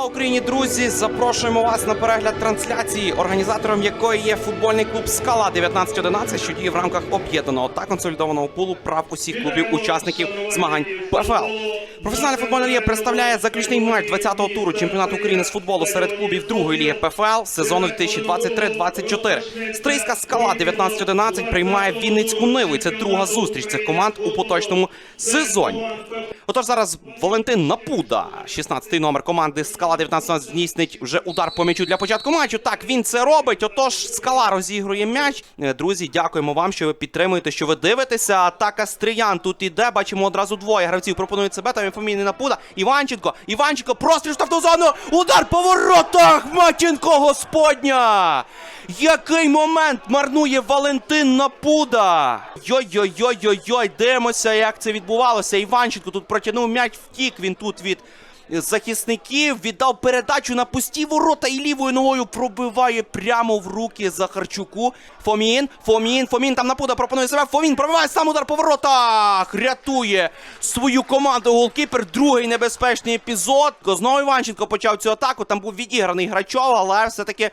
Слава Україні, друзі! Запрошуємо вас на перегляд трансляції, організатором якої є футбольний клуб Скала 1911, що діє в рамках об'єднаного та консолідованого пулу прав усіх клубів учасників змагань ПФЛ. Професіональна футбольна ліга представляє заключний матч 20-го туру чемпіонату України з футболу серед клубів другої ліги ПФЛ сезону 2023-24. Стрийська скала 1911 приймає Вінницьку Ниву. І це друга зустріч цих команд у поточному сезоні. Отож, зараз Валентин Напуда, 16-й номер команди Скала 19 здійснить вже удар по м'ячу для початку матчу. Так, він це робить. Отож, скала розігрує м'яч. Е, Друзі, дякуємо вам, що ви підтримуєте, що ви дивитеся. Атака Стриян тут іде. Бачимо одразу двоє гравців. Пропонують себе. Там інформійний Напуда. Іванченко. Іванченко, простріл штрафну зону. Удар по воротах. Матінко Господня. Який момент марнує Валентин Напуда. Йой-йой-йой-йой-йой. Дивимося, як це відбувалося. Іванченко тут протягнув м'яч, втік він тут від захисників, віддав передачу на пусті ворота і лівою ногою пробиває прямо в руки Захарчуку. Фомін, Фомін, Фомін там напуда пропонує себе. Фомін пробиває сам удар по воротах. Рятує свою команду голкіпер. Другий небезпечний епізод. Знову Іванченко почав цю атаку. Там був відіграний Грачов, але все-таки.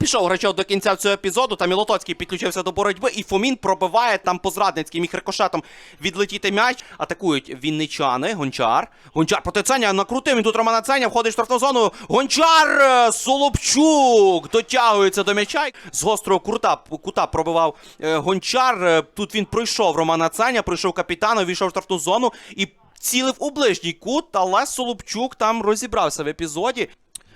Пішов Грачов до кінця цього епізоду, там і підключився до боротьби, і Фомін пробиває там по зрадницьким міг рикошетом відлетіти м'яч. Атакують вінничани. Гончар. Гончар проти Ценя накрутив. Він тут Романа Ценя входить в штрафну зону. Гончар е, Солопчук дотягується до м'яча. З гострого кута, кута пробивав е, Гончар. Е, Тут він пройшов Романа Ценя, пройшов капітана, війшов в штрафну зону і цілив у ближній кут, але Солопчук там розібрався в епізоді.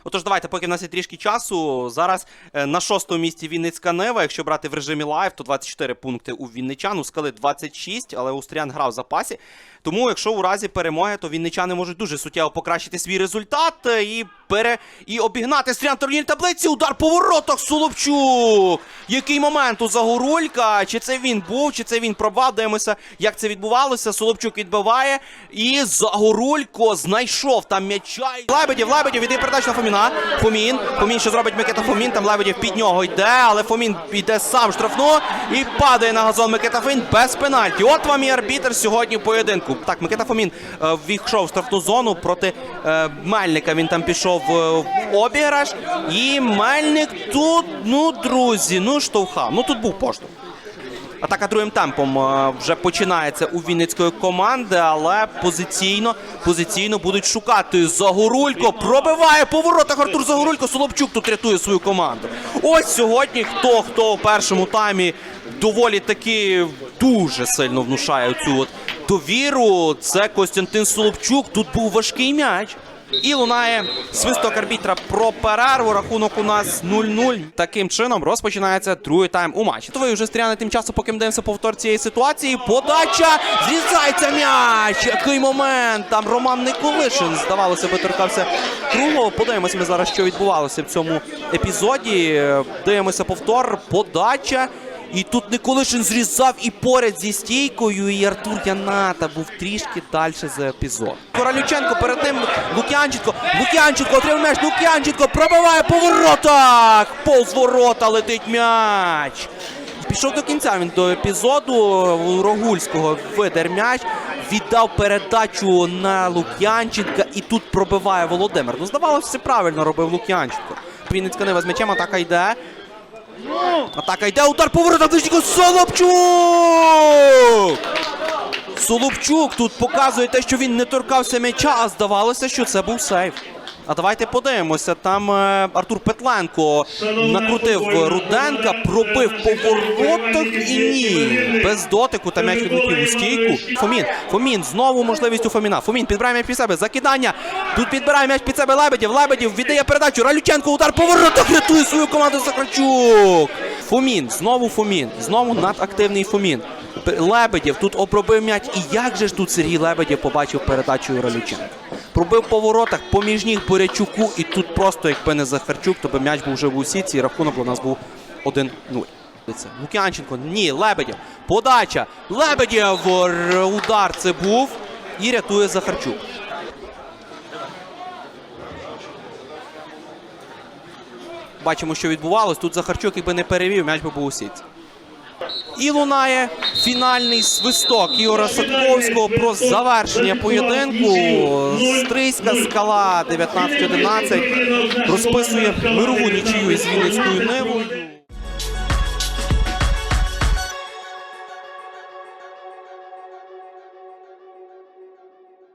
Отож, давайте, поки в нас є трішки часу. Зараз е, на шостому місці Вінницька Нева. Якщо брати в режимі лайв, то 24 пункти у Вінничан, у скали 26, але Устріян грав в запасі. Тому, якщо у разі перемоги, то вінничани можуть дуже суттєво покращити свій результат е, і пере і обігнати стрілян турнірній таблиці. Удар по воротах Соловчук. Який момент у Загорулька? Чи це він був, чи це він пробав? Дивимося, як це відбувалося. Соловчук відбиває. І Загорулько знайшов там м'яча. Лебедів, Лебедів, іде передача на Фоміна. Фомін. Фомін, що зробить Микита Фомін. Там Лебедів під нього йде, але Фомін йде сам в штрафну і падає на газон Микита Фомін без пенальті. От вам і арбітр сьогодні в поєдинку. Так, Микита Фомін е, ввійшов в штрафну зону проти е, Мельника. Він там пішов в обіграш. І Мельник тут, ну, друзі, ну штовхав. Ну тут був поштовх. Атака другим темпом е, вже починається у Вінницької команди, але позиційно, позиційно будуть шукати Загорулько. Пробиває по воротах Артур Загорулько. Соловчук тут рятує свою команду. Ось сьогодні хто хто у першому таймі доволі таки дуже сильно внушає цю довіру. Це Костянтин Соловчук. Тут був важкий м'яч. І лунає свисток арбітра про перерву. Рахунок у нас 0-0. Таким чином розпочинається другий тайм у матчі. Ви вже стріляни тим часом, поки ми дивимося повтор цієї ситуації. Подача! Зрізається м'яч! Який момент! Там Роман Николишин, здавалося би, торкався круглого. Подивимося ми зараз, що відбувалося в цьому епізоді. Дивимося повтор. Подача. І тут Николишин зрізав і поряд зі стійкою, і Артур Яната був трішки далі за епізод. Королюченко перед ним Лук'янченко. Лук'янченко отримав м'яч. Лук'янченко пробиває по воротах. Повз ворота летить м'яч. Пішов до кінця він до епізоду Рогульського видер м'яч. Віддав передачу на Лук'янченка і тут пробиває Володимир. Ну, здавалося, все правильно робив Лук'янченко. Вінницька Нива з м'ячем, атака йде. Атака йде, удар по воротах, ближнього Солопчук! Солопчук тут показує те, що він не торкався м'яча, а здавалося, що це був сейф. А давайте подивимося. Там е, Артур Петленко накрутив Руденка, пробив по воротах і ні. Без дотику та м'яч відлетів у стійку. Фомін. Фомін. Знову можливість у Фоміна. Фомін підбирає м'яч під себе. Закидання. Тут підбирає м'яч під себе Лебедів. Лебедів віддає передачу. Ралюченко. Удар по воротах. Рятує свою команду Сахарчук. Фомін. Знову Фомін. Знову надактивний Фомін. Лебедів тут обробив м'яч. І як же ж тут Сергій Лебедів побачив передачу Ралюченка? Пробив по воротах, поміж ніг Борячуку, і тут просто, якби не Захарчук, то би м'яч був вже в усіці, і рахунок у нас був 1-0. Лук'янченко, ні, Лебедєв. Подача. Лебедєв. Удар це був. І рятує Захарчук. Бачимо, що відбувалось. Тут Захарчук, якби не перевів, м'яч би був у сітці. І лунає фінальний свисток Ігора Садковського про завершення поєдинку. Стрийська скала 19-11 розписує мирову нічию із Вінницькою Нивою.